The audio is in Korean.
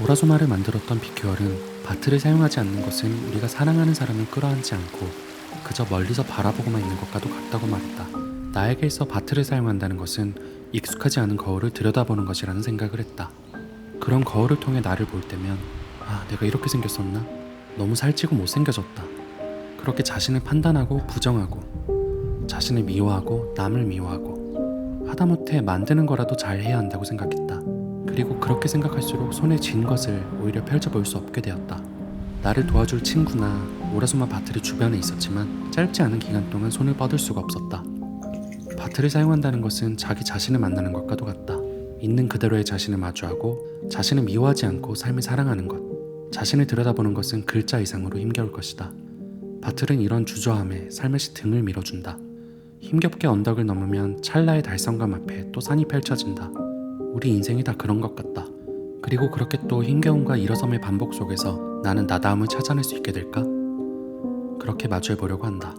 오라소마를 만들었던 비큐얼은 바트를 사용하지 않는 것은 우리가 사랑하는 사람을 끌어안지 않고 그저 멀리서 바라보고만 있는 것과도 같다고 말했다. 나에게 있어 바트를 사용한다는 것은 익숙하지 않은 거울을 들여다보는 것이라는 생각을 했다. 그런 거울을 통해 나를 볼 때면 아 내가 이렇게 생겼었나? 너무 살찌고 못생겨졌다. 그렇게 자신을 판단하고 부정하고 자신을 미워하고 남을 미워하고 하다못해 만드는 거라도 잘 해야 한다고 생각했다. 그리고 그렇게 생각할수록 손에 쥔 것을 오히려 펼쳐볼 수 없게 되었다. 나를 도와줄 친구나 오라소마 바트를 주변에 있었지만 짧지 않은 기간 동안 손을 뻗을 수가 없었다. 바트를 사용한다는 것은 자기 자신을 만나는 것과도 같다. 있는 그대로의 자신을 마주하고 자신을 미워하지 않고 삶을 사랑하는 것. 자신을 들여다보는 것은 글자 이상으로 힘겨울 것이다. 바틀은 이런 주저함에 살며시 등을 밀어준다. 힘겹게 언덕을 넘으면 찰나의 달성감 앞에 또 산이 펼쳐진다. 우리 인생이 다 그런 것 같다. 그리고 그렇게 또 힘겨움과 일어섬의 반복 속에서 나는 나다움을 찾아낼 수 있게 될까? 그렇게 마주해 보려고 한다.